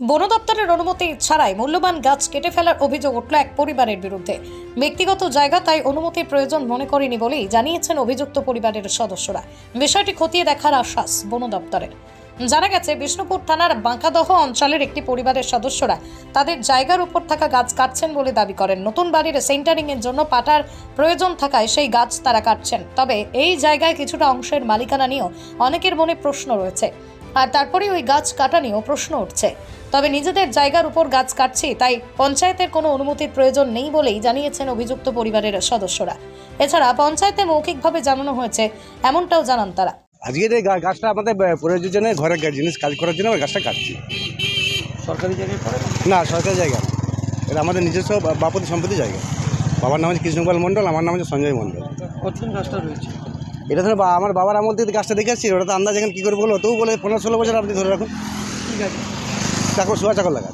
বন দপ্তরের অনুমতি ছাড়াই মূল্যবান গাছ কেটে ফেলার অভিযোগ উঠল এক পরিবারের বিরুদ্ধে। ব্যক্তিগত জায়গা, তাই অনুমতির প্রয়োজন মনে করেনি বলেই জানিয়েছেন অভিযুক্ত পরিবারের সদস্যরা। বিষয়টি খতিয়ে দেখার আশ্বাস বন দপ্তরের জানা গেছে, বিষ্ণুপুর থানার বাঁকাদহ অঞ্চলের একটি পরিবারের সদস্যরা তাদের জায়গার উপর থাকা গাছ কাটছেন বলে দাবি করেন। নতুন বাড়ির সেন্টারিং এর জন্য পাটার প্রয়োজন থাকায় সেই গাছ তারা কাটছেন। তবে এই জায়গায় কিছুটা অংশের মালিকানা নিয়েও অনেকের মনে প্রশ্ন রয়েছে। আর তারপরে ওই গাছ কাটা নিয়েও প্রশ্ন উঠছে। তবে নিজেদের জায়গার উপর গাছ কাটছি তাই পঞ্চায়েতের কোনো অনুমতির প্রয়োজন নেই বলেই জানিয়েছেন অভিযুক্ত পরিবারের সদস্যরা। এছাড়া পঞ্চায়েতে মৌখিকভাবে জানানো হয়েছে এমনটাও জানান তারা। আজকের এই গাছটা আমাদের প্রয়োজনে ঘরের জিনিস কাজ করার জন্য আমরা গাছটা কাটছি। সরকারি জায়গায় না না সরকারি জায়গা এটা আমাদের নিজস্ব বাপতি সম্পত্তি জায়গা। বাবার নাম হচ্ছে কৃষ্ণগোপাল মণ্ডল আমার নাম হচ্ছে সঞ্জয় মণ্ডল। কতদিন গাছটা রয়েছে? এটা ধরে আমার বাবার আমল থেকে গাছটা দেখে আসছি ওটা তো আন্দাজ এখন কী করে বলো? তবু বলে পনেরো ষোলো বছর আপনি ধরে রাখুন। ঠিক আছে। চাকর শোয়া চাকর লাগা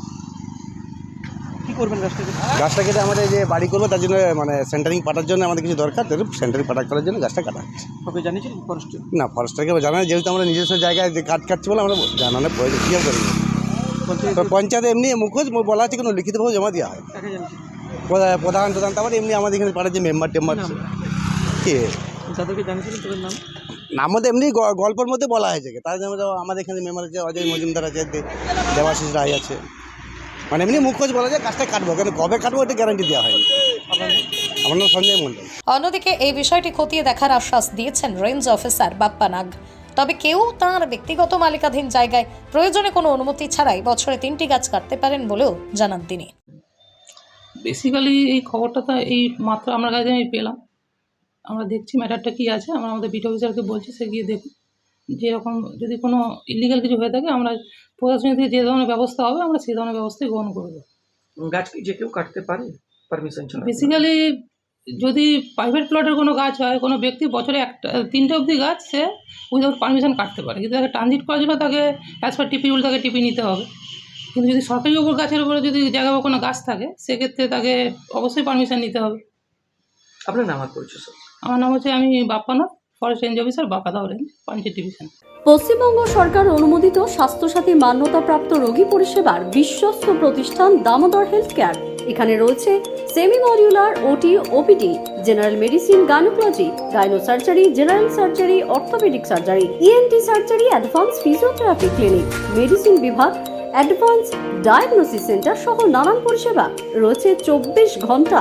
কী করবেন গাছটাকে গাছটা কেটে আমাদের যে বাড়ি করব তার জন্য মানে সেন্টারিং পাঠার জন্য আমাদের কিছু দরকার তাহলে সেন্টারিং পাঠা করার জন্য গাছটা কাটা। হচ্ছে। ওকে জানিয়েছেন ফরেস্টে না ফরেস্টারকে জানাই যেহেতু আমরা নিজস্ব জায়গায় যে কাট কাটছি বলে আমরা জানানোর প্রয়োজন কী করি? পঞ্চায়েত এমনি মুখোজ বলা আছে কোনো লিখিতভাবে জমা দেওয়া হয়। প্রধান প্রধান তারপরে এমনি আমাদের এখানে পাড়ার যে মেম্বার টেম্বার কে? তাদেরকে জানিয়েছিলেন তোদের নাম? নাম মধ্যে এমনি গল্পের মধ্যে বলা হয়েছে তার জন্য তো আমাদের এখানে মেম্বার আছে অজয় মজুমদার আছে দেবাশিস রায় আছে। মানে এমনি মুখোজ বলা যায় কাজটা কাটবো। কিন্তু কবে কাটবো এটা গ্যারান্টি দেওয়া হয়নি। আমার নাম সঞ্জয় মণ্ডল। অন্যদিকে এই বিষয়টি খতিয়ে দেখার আশ্বাস দিয়েছেন রেঞ্জ অফিসার বাপ্পা নাগ। তবে কেউ তার ব্যক্তিগত মালিকাধীন জায়গায় প্রয়োজনে কোনো অনুমতি ছাড়াই বছরে তিনটি গাছ কাটতে পারেন বলেও জানান তিনি। বেসিক্যালি এই খবরটা তো এই মাত্র আমার কাছে আমি পেলাম। আমরা দেখছি ম্যাটারটা কী আছে আমরা আমাদের বিট অফিসারকে বলছি সে গিয়ে দেখুন যেরকম যদি কোনো ইলিগাল কিছু হয়ে থাকে আমরা প্রশাসনিক থেকে যে ধরনের ব্যবস্থা হবে আমরা সেই ধরনের ব্যবস্থাই গ্রহণ করব। গাছ কি যে কেউ কাটতে পারে? পারমিশন ছাড়া? বেসিক্যালি যদি প্রাইভেট প্লটের কোনো গাছ হয় কোনো ব্যক্তি বছরে একটা তিনটে অবধি গাছ সে উইদাউট পারমিশন কাটতে পারে। কিন্তু তাকে ট্রানজিট করার জন্য তাকে অ্যাজ পার টিপি রুল তাকে টিপি নিতে হবে। কিন্তু যদি সরকারি ওপর গাছের উপরে যদি জায়গা বা কোনো গাছ থাকে সেক্ষেত্রে তাকে অবশ্যই পারমিশন নিতে হবে। আপনার নাম আর পরিচয় স্যার আমার নাম হচ্ছে আমি Bappanath forest range officer Bankada range Panchet division Paschimbanga সরকার অনুমোদিত স্বাস্থ্যসাথী মান্যতাপ্রাপ্ত রোগী পরিষেবার বিশ্বস্ত প্রতিষ্ঠান দামোদর হেলথ কেয়ার এখানে রয়েছে semi modular OT OPD general medicine gynaecology gyno surgery general surgery orthopaedic surgery ENT surgery advance physiotherapy clinic medicine বিভাগ অ্যাডভান্স ডায়াগনোসিস সেন্টার সহ নানান পরিষেবা। রয়েছে চব্বিশ ঘণ্টা